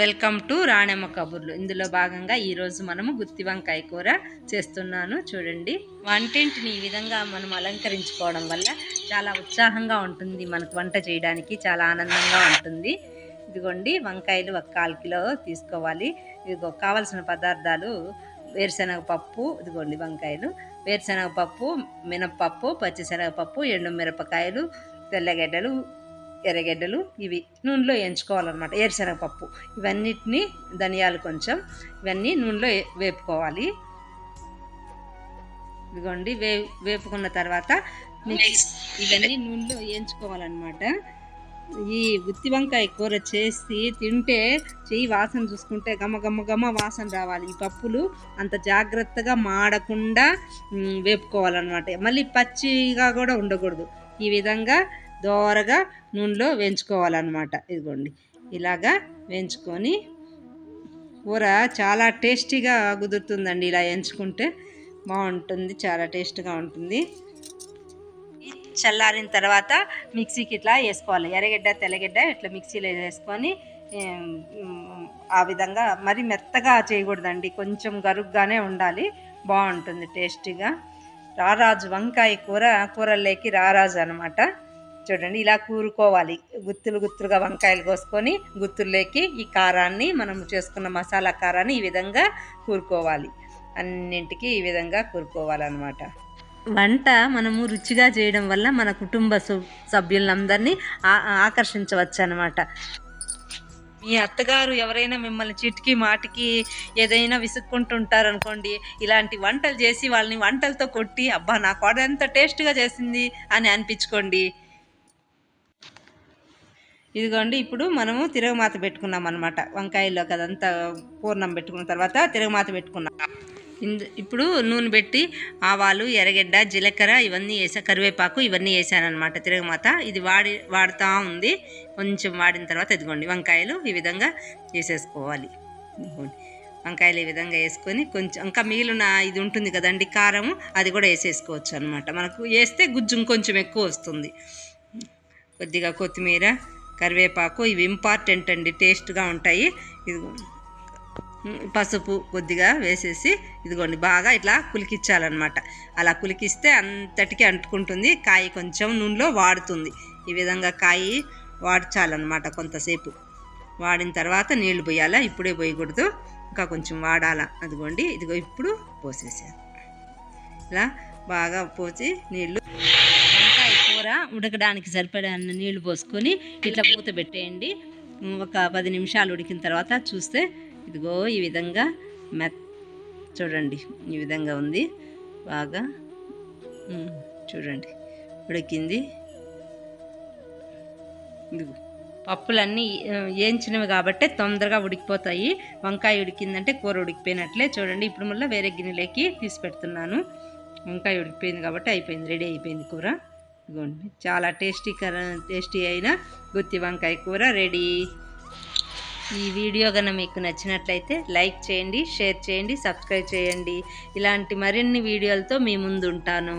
Welcome to Ranemma కబుర్లు. ఇందులో భాగంగా ఈరోజు మనము గుత్తి వంకాయ కూర చేస్తున్నాను. చూడండి. వంటింటిని ఈ విధంగా మనం అలంకరించుకోవడం వల్ల చాలా ఉత్సాహంగా ఉంటుంది. మనకు వంట చేయడానికి చాలా ఆనందంగా ఉంటుంది. ఇదిగోండి వంకాయలు ఒక కాల్ కిలో తీసుకోవాలి. ఇదిగో కావలసిన పదార్థాలు వేరుశనగ పప్పు ఇదిగోండి వంకాయలు. వేరుశనగ పప్పు మినప్పప్పు పచ్చిశనగపప్పు ఎండు మిరపకాయలు తెల్లగడ్డలు ఎర్రగడ్డలు ఇవి నూనెలో వేయించుకోవాలన్నమాట ఏరుశనగపప్పు. ఇవన్నిటిని ధనియాలు కొంచెం ఇవన్నీ నూనెలో వేపుకోవాలి. ఇదిగోండి వే వేపుకున్న తర్వాత ఇవన్నీ నూనెలో వేయించుకోవాలన్నమాట ఈ గుత్తి వంకాయ కూర చేసి తింటే చెయ్యి వాసన చూసుకుంటే గమ గమ గమ వాసన రావాలి. ఈ పప్పులు అంత జాగ్రత్తగా మాడకుండా వేపుకోవాలన్నమాట. మళ్ళీ పచ్చిగా కూడా ఉండకూడదు. ఈ విధంగా దోరగా నూనెలో వేయించుకోవాలన్నమాట. ఇదిగోండి. ఇలాగా వేయించుకొని కూర చాలా టేస్టీగా కుదురుతుందండి ఇలా వేయించుకుంటే. బాగుంటుంది చాలా టేస్ట్గా ఉంటుంది. చల్లారిన తర్వాత మిక్సీకి ఇట్లా వేసుకోవాలి. ఎర్రగడ్డ తెల్లగడ్డ ఇట్లా మిక్సీలో వేసుకొని ఆ విధంగా మరి మెత్తగా చేయకూడదండి. కొంచెం గరుగ్గానే ఉండాలి. బాగుంటుంది టేస్టీగా. రారాజు వంకాయ కూర కూరల్లోకి రారాజు అనమాట చూడండి ఇలా కూరుకోవాలి. గుత్తులు గుత్తులుగా వంకాయలు కోసుకొని గుత్తుల్లోకి ఈ కారాన్ని మనం చేసుకున్న మసాలా కారాన్ని ఈ విధంగా కూరుకోవాలి. అన్నింటికి ఈ విధంగా కూరుకోవాలన్నమాట. వంట మనము రుచిగా చేయడం వల్ల మన కుటుంబ సభ్యులందరినీ ఆ- ఆకర్షించవచ్చు అనమాట మీ అత్తగారు ఎవరైనా మిమ్మల్ని చిటికి మాటికి ఏదైనా విసుక్కుంటుంటారు అనుకోండి ఇలాంటి వంటలు చేసి వాళ్ళని వంటలతో కొట్టి అబ్బా నా కోడ ఎంత టేస్ట్గా చేసింది అని అనిపించుకోండి. ఇదిగోండి ఇప్పుడు మనము తిరగమాత పెట్టుకున్నాం అనమాట వంకాయలో కదంతా పూర్ణం పెట్టుకున్న తర్వాత తిరగమాత పెట్టుకున్నాం. ఇందు ఇప్పుడు నూనె పెట్టి ఆవాలు ఎర్రగడ్డ జీలకర్ర ఇవన్నీ వేసా కరివేపాకు ఇవన్నీ వేసానమాట తిరగమాత. ఇది వాడి వాడుతూ ఉంది. కొంచెం వాడిన తర్వాత ఇదిగోండి వంకాయలు ఈ విధంగా వేసేసుకోవాలి. వంకాయలు ఈ విధంగా వేసుకొని కొంచెం ఇంకా మిగిలిన ఇది ఉంటుంది కదండి కారం అది కూడా వేసేసుకోవచ్చు అనమాట మనకు వేస్తే గుజ్జు ఇంకొంచెం ఎక్కువ వస్తుంది. కొద్దిగా కొత్తిమీర కరివేపాకు ఇవి ఇంపార్టెంట్ అండి టేస్ట్గా ఉంటాయి. ఇదిగో. పసుపు కొద్దిగా వేసేసి ఇదిగోండి బాగా ఇట్లా కులికిచ్చాలన్నమాట. అలా కులికిస్తే అంతటికి అంటుకుంటుంది కాయ కొంచెం నూనెలో వాడుతుంది. ఈ విధంగా కాయి వాడ్చాలన్నమాట కొంతసేపు. వాడిన తర్వాత నీళ్ళు పోయాలా ఇప్పుడే పోయకూడదు. ఇంకా కొంచెం వాడాలా అదిగోండి ఇదిగో ఇప్పుడు పోసేసాను ఇలా బాగా పోసి నీళ్ళు కూర ఉడకడానికి సరిపడా నీళ్ళు పోసుకొని ఇట్లా మూత పెట్టేయండి. ఒక పది నిమిషాలు ఉడికిన తర్వాత చూస్తే ఇదిగో ఈ విధంగా మెత్ చూడండి ఈ విధంగా ఉంది. బాగా చూడండి ఉడికింది. ఇదిగో పప్పులన్నీ వేయించినవి కాబట్టి తొందరగా ఉడికిపోతాయి. వంకాయ ఉడికిందంటే కూర ఉడికిపోయినట్లే. చూడండి ఇప్పుడు మళ్ళీ వేరే గిన్నెలోకి తీసి పెడుతున్నాను. వంకాయ ఉడికిపోయింది కాబట్టి అయిపోయింది రెడీ అయిపోయింది కూర. ఇదిగోండి. చాలా టేస్టీకర టేస్టీ అయిన గుత్తి వంకాయ కూర రెడీ. ఈ వీడియో కనుక మీకు నచ్చినట్లయితే లైక్ చేయండి షేర్ చేయండి సబ్స్క్రైబ్ చేయండి. ఇలాంటి మరిన్ని వీడియోలతో మీ ముందు ఉంటాను